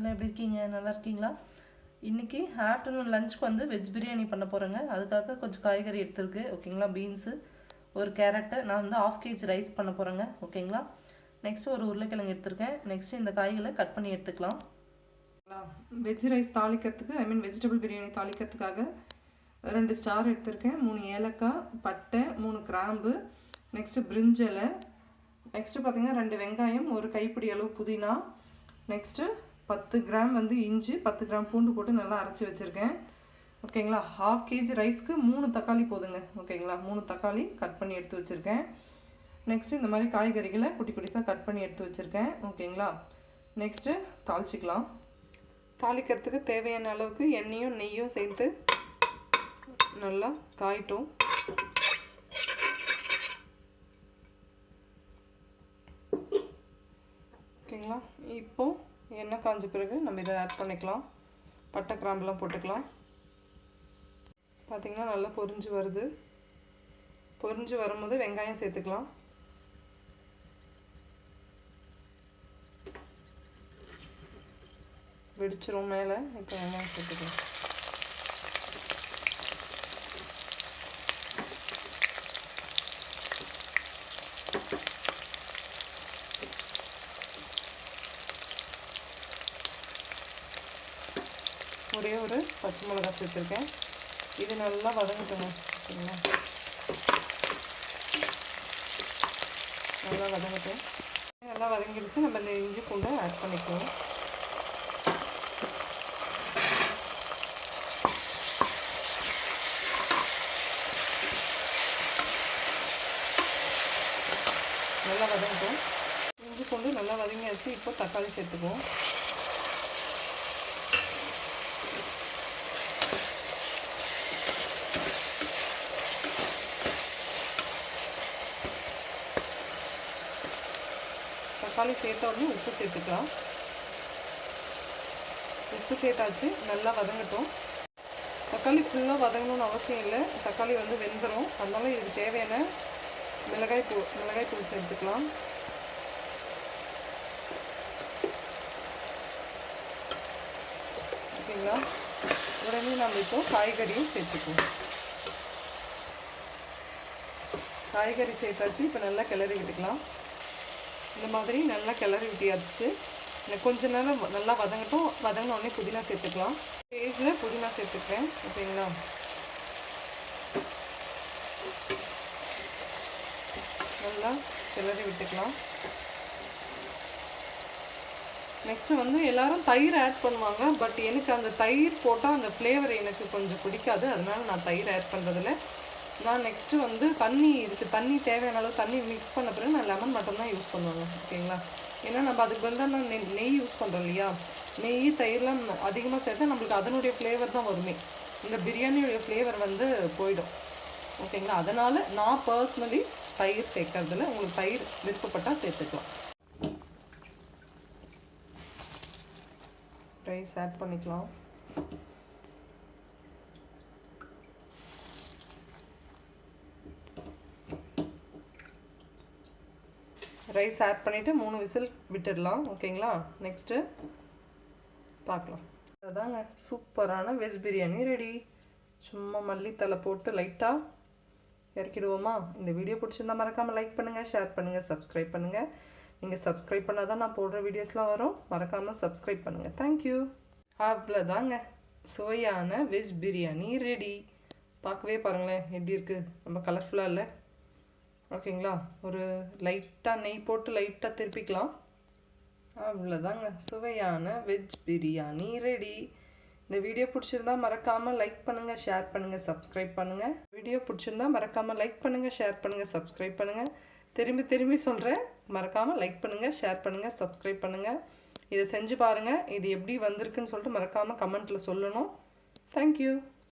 எல்லாம் எப்படி இருக்கீங்க? நல்லா இருக்கீங்களா? இன்றைக்கி ஆஃப்டர்நூன் லஞ்சுக்கு வந்து வெஜ் பிரியாணி பண்ண போகிறேங்க அதுக்காக கொஞ்சம் காய்கறி எடுத்துருக்கு. ஓகேங்களா? பீன்ஸு ஒரு கேரட்டு. நான் வந்து ஆஃப் கேஜி ரைஸ் பண்ண போகிறேங்க ஓகேங்களா? நெக்ஸ்ட்டு ஒரு உருளைக்கிழங்கு எடுத்திருக்கேன். நெக்ஸ்ட்டு இந்த காய்களை கட் பண்ணி எடுத்துக்கலாம். வெஜ் ரைஸ் தாளிக்கிறதுக்கு ஐ மீன் வெஜிடபிள் பிரியாணி தாளிக்கிறதுக்காக ரெண்டு ஸ்டார் எடுத்திருக்கேன். மூணு ஏலக்காய் பட்டை மூணு கிராம்பு நெக்ஸ்ட்டு பிரிஞ்சலை நெக்ஸ்ட்டு பார்த்தீங்கன்னா ரெண்டு வெங்காயம் ஒரு கைப்பிடி அளவு புதினா நெக்ஸ்ட்டு பத்து கிராம் வந்து இஞ்சி பத்து கிராம் பூண்டு போட்டு நல்லா அரைச்சி வச்சுருக்கேன். ஓகேங்களா? ஹாஃப் கேஜி ரைஸ்க்கு மூணு தக்காளி போதுங்க. ஓகேங்களா? மூணு தக்காளி கட் பண்ணி எடுத்து வச்சுருக்கேன். நெக்ஸ்ட்டு இந்த மாதிரி காய்கறிகளை குட்டி குட்டிஸாக கட் பண்ணி எடுத்து வச்சுருக்கேன். ஓகேங்களா? நெக்ஸ்ட்டு தாளிச்சிக்கலாம். தாளிக்கிறதுக்கு தேவையான அளவுக்கு எண்ணெயும் நெய்யும் சேர்த்து நல்லா காயிட்டும். ஓகேங்களா? இப்போது எண்ணெய் காஞ்ச பிறகு நம்ம இதை ஆட் பண்ணிக்கலாம். பட்டை கிராம்புலாம் போட்டுக்கலாம். பார்த்திங்கன்னா நல்லா பொரிஞ்சு வருது. பொரிஞ்சு வரும்போது வெங்காயம் சேர்த்துக்கலாம். வெடிச்சிரும் மேலே. இப்போ வெங்காயம் சேர்த்துக்கலாம். ஒரே ஒரு பச்சை மிளகா சேர்த்துருக்கேன் இது நல்லா வதங்கட்டுங்க சரிங்களா? நல்லா வதங்கட்டும். நல்லா வதங்கிடுச்சு. நம்ம இந்த இஞ்சி பூண்டை ஆட் பண்ணிக்குவோம் நல்லா வதங்கட்டும். இஞ்சி பூண்டு நல்லா வதங்கியாச்சு. இப்போ தக்காளி சேர்த்துக்குவோம். தக்காளி சேர்த்த உடனே உப்பு சேர்த்துக்கலாம். உப்பு சேர்த்தாச்சு நல்லா வதங்கட்டும். தக்காளி ஃபுல்லாக வதங்கணும்னு அவசியம் இல்லை. தக்காளி வந்து வெந்துடும் அதனால இதுக்கு தேவையான மிளகாய் தூள் மிளகாய் தூள் சேர்த்துக்கலாம். ஓகேங்களா? உடனே நம்ம இப்போ காய்கறியும் சேர்த்துக்குவோம் காய்கறி சேர்த்தாச்சு. இப்போ நல்லா கிளறி விட்டுக்கலாம் இந்த மாதிரி நல்லா கிளறி விட்டியாச்சு கொஞ்ச நேரம் நல்லா வதங்கட்டும். வதங்கின உடனே புதினா சேர்த்துக்கலாம். ஸ்டேஜில் புதினா சேர்த்துக்கிறேன். ஓகேங்களா நல்லா கிளறி விட்டுக்கலாம். நெக்ஸ்ட் வந்து எல்லாரும் தயிர் ஆட் பண்ணுவாங்க. பட் எனக்கு அந்த தயிர் போட்டால் அந்த ஃப்ளேவர் எனக்கு கொஞ்சம் பிடிக்காது. அதனால நான் தயிர் ஆட் பண்ணுறதில்ல நான் நெக்ஸ்ட்டு வந்து தண்ணி இதுக்கு தண்ணி தேவையான அளவு தண்ணி மிக்ஸ் பண்ண பிறகு நான் லெமன் மட்டும்தான் யூஸ் பண்ணுவேன். ஓகேங்களா ஏன்னா நம்ம அதுக்கு பதிலாக நான் நெய் நெய் யூஸ் பண்ணுறோம் இல்லையா? நெய் தயிர்லாம் அதிகமாக சேர்த்தா நம்மளுக்கு அதனுடைய ஃப்ளேவர் தான் வருமே. இந்த பிரியாணியோடைய ஃப்ளேவர் வந்து போயிடும். ஓகேங்களா? அதனால் நான் பர்சனலி தயிர் சேர்க்கறதுல உங்களுக்கு தயிர் விருப்பப்பட்டால் சேர்த்துக்கலாம். ரைஸ் ஆட் பண்ணிக்கலாம். ரைஸ் ஆட் பண்ணிவிட்டு மூணு விசில் விட்டுடலாம். ஓகேங்களா? நெக்ஸ்ட்டு பார்க்கலாம். அதாங்க சூப்பரான வெஜ் பிரியாணி ரெடி சும்மா மல்லித்தலை போட்டு லைட்டாக இறக்கிடுவோமா? இந்த வீடியோ பிடிச்சிருந்தா மறக்காமல் லைக் பண்ணுங்கள் ஷேர் பண்ணுங்கள் சப்ஸ்கிரைப் பண்ணுங்கள் நீங்கள் சப்ஸ்கிரைப் பண்ணால் தான் நான் போடுற வீடியோஸ்லாம் வரும். மறக்காமல் சப்ஸ்கிரைப் பண்ணுங்கள் தேங்க்யூ அவ்வளோதாங்க. சுவையான வெஜ் பிரியாணி ரெடி பார்க்கவே பாருங்களேன் எப்படி இருக்குது ரொம்ப கலர்ஃபுல்லாக இல்லை? ஓகேங்களா? ஒரு லைட்டாக நெய் போட்டு லைட்டாக திருப்பிக்கலாம். அவ்வளோதாங்க. சுவையான வெஜ் பிரியாணி ரெடி. இந்த வீடியோ பிடிச்சிருந்தா மறக்காமல் லைக் பண்ணுங்கள் ஷேர் பண்ணுங்கள் சப்ஸ்கிரைப் பண்ணுங்கள் வீடியோ பிடிச்சிருந்தா மறக்காமல் லைக் பண்ணுங்கள் ஷேர் பண்ணுங்கள் சப்ஸ்கிரைப் பண்ணுங்கள் திரும்பி திரும்பி சொல்கிறேன் மறக்காமல் லைக் பண்ணுங்கள் ஷேர் பண்ணுங்கள் சப்ஸ்கிரைப் பண்ணுங்கள் இதை செஞ்சு பாருங்கள் இது எப்படி வந்திருக்குன்னு சொல்லிட்டு மறக்காமல் கமெண்ட்டில் சொல்லணும். தேங்க்யூ